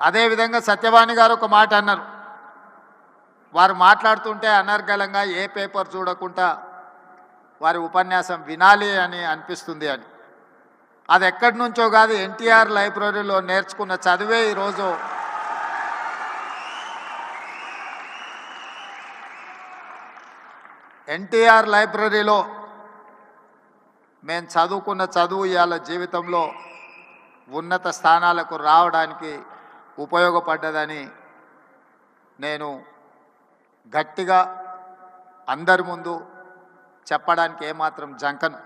అదేవిధంగా సత్యవాణి గారు ఒక మాట అన్నారు. వారు మాట్లాడుతుంటే అనర్గళంగా ఏ పేపర్ చూడకుండా వారి ఉపన్యాసం వినాలి అని అనిపిస్తుంది అని. అది ఎక్కడి నుంచో కాదు ఎన్టీఆర్ లైబ్రరీలో నేర్చుకున్న చదివే ఈరోజు ఎన్టీఆర్ లైబ్రరీలో మేము చదువుకున్న చదువు ఇవాళ జీవితంలో ఉన్నత స్థానాలకు రావడానికి ఉపయోగపడ్డదని నేను గట్టిగా అందరి ముందు చెప్పడానికి ఏమాత్రం జంకను.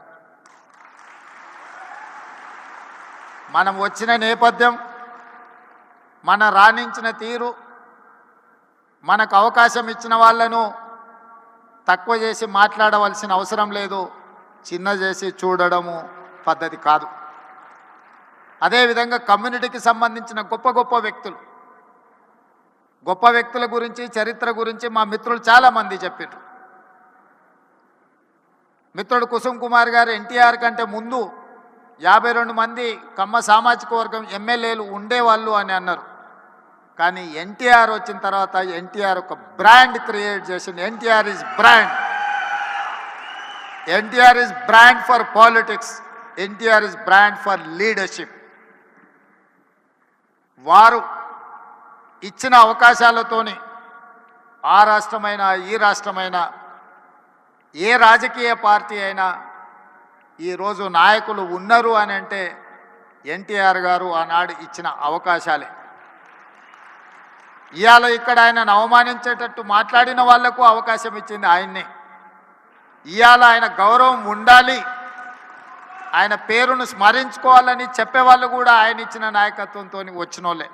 మనం వచ్చిన నేపథ్యం మన రాణించిన తీరు మనకు అవకాశం ఇచ్చిన వాళ్ళను తక్కువ చేసి మాట్లాడవలసిన అవసరం లేదు చిన్న చేసి చూడడము పద్ధతి కాదు. అదేవిధంగా కమ్యూనిటీకి సంబంధించిన గొప్ప గొప్ప వ్యక్తులు. గొప్ప వ్యక్తుల గురించి చరిత్ర గురించి మా మిత్రులు చాలామంది చెప్పారు మిత్రుడు కుసుమ్ కుమార్ గారు ఎన్టీఆర్ కంటే ముందు యాభై రెండు మంది కమ్మ సామాజిక వర్గం ఎమ్మెల్యేలు ఉండేవాళ్ళు అని అన్నారు. కానీ ఎన్టీఆర్ వచ్చిన తర్వాత ఎన్టీఆర్ ఒక బ్రాండ్ క్రియేట్ చేసింది NTR is brand. NTR is brand for politics. NTR is brand for leadership. వారు ఇచ్చిన అవకాశాలతోని ఆ రాష్ట్రమైనా ఈ రాష్ట్రమైనా ఏ రాజకీయ పార్టీ అయినా ఈరోజు నాయకులు ఉన్నారు అని అంటే ఎన్టీఆర్ గారు ఆనాడు ఇచ్చిన అవకాశాలే. ఇవాళ ఇక్కడ ఆయనను అవమానించేటట్టు మాట్లాడిన వాళ్ళకు అవకాశం ఇచ్చింది ఆయన్నే. ఇవాళ ఆయన గౌరవం ఉండాలి ఆయన పేరును స్మరించుకోవాలని చెప్పేవాళ్ళు కూడా ఆయన ఇచ్చిన నాయకత్వంతో వచ్చినోళ్ళే.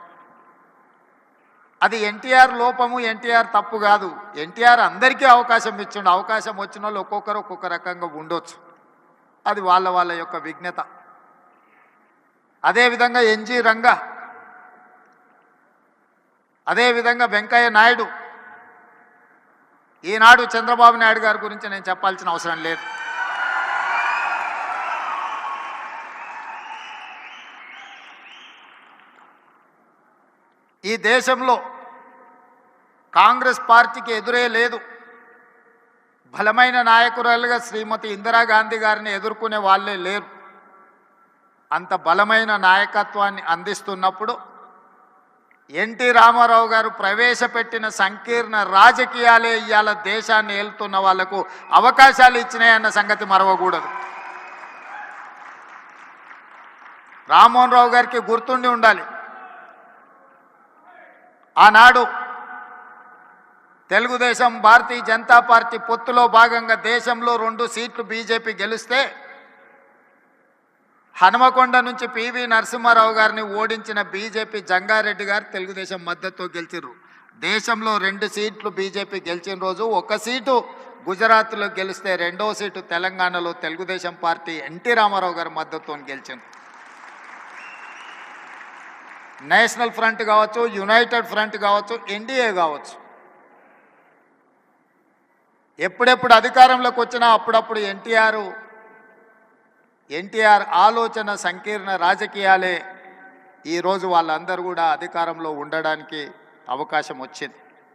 అది ఎన్టీఆర్ లోపము ఎన్టీఆర్ తప్పు కాదు. ఎన్టీఆర్ అందరికీ అవకాశం ఇచ్చిండు. అవకాశం వచ్చిన వాళ్ళు ఒక్కొక్కరు ఒక్కొక్క రకంగా ఉండొచ్చు. అది వాళ్ళ వాళ్ళ యొక్క విఘ్నత అదేవిధంగా ఎన్జి రంగా అదేవిధంగా వెంకయ్య నాయుడు. ఈనాడు చంద్రబాబు నాయుడు గారి గురించి నేను చెప్పాల్సిన అవసరం లేదు. ఈ దేశంలో కాంగ్రెస్ పార్టీకి ఎదురే లేదు. బలమైన నాయకురాలుగా శ్రీమతి ఇందిరాగాంధీ గారిని ఎదుర్కొనే వాళ్ళే లేరు. అంత బలమైన నాయకత్వాన్ని అందిస్తున్నప్పుడు ఎన్టీ రామారావు గారు ప్రవేశపెట్టిన సంకీర్ణ రాజకీయాలే ఇవాళ దేశాన్ని ఏలుతున్న వాళ్ళకు అవకాశాలు ఇచ్చినాయన్న సంగతి మరవకూడదు. రామ్మోహన్ రావు గారికి గుర్తుండి ఉండాలి. ఆనాడు తెలుగుదేశం భారతీయ జనతా పార్టీ పొత్తులో భాగంగా దేశంలో రెండు సీట్లు బీజేపీ గెలిస్తే హనుమకొండ నుంచి పివి నరసింహారావు గారిని ఓడించిన బీజేపీ జంగారెడ్డి గారు తెలుగుదేశం మద్దతుతో గెలిచిర్రు. దేశంలో రెండు సీట్లు బీజేపీ గెలిచిన రోజు ఒక సీటు గుజరాత్లో గెలిస్తే రెండో సీటు తెలంగాణలో తెలుగుదేశం పార్టీ ఎన్టీ రామారావు గారి మద్దతుతో గెలిచింది. నేషనల్ ఫ్రంట్ కావచ్చు యునైటెడ్ ఫ్రంట్ కావచ్చు ఎన్డీఏ కావచ్చు. ఎప్పుడెప్పుడు అధికారంలోకి వచ్చినా అప్పుడప్పుడు ఎన్టీఆర్ ఎన్టీఆర్ ఆలోచన సంకీర్ణ రాజకీయాలే. ఈరోజు వాళ్ళందరూ కూడా అధికారంలో ఉండడానికి అవకాశం వచ్చింది.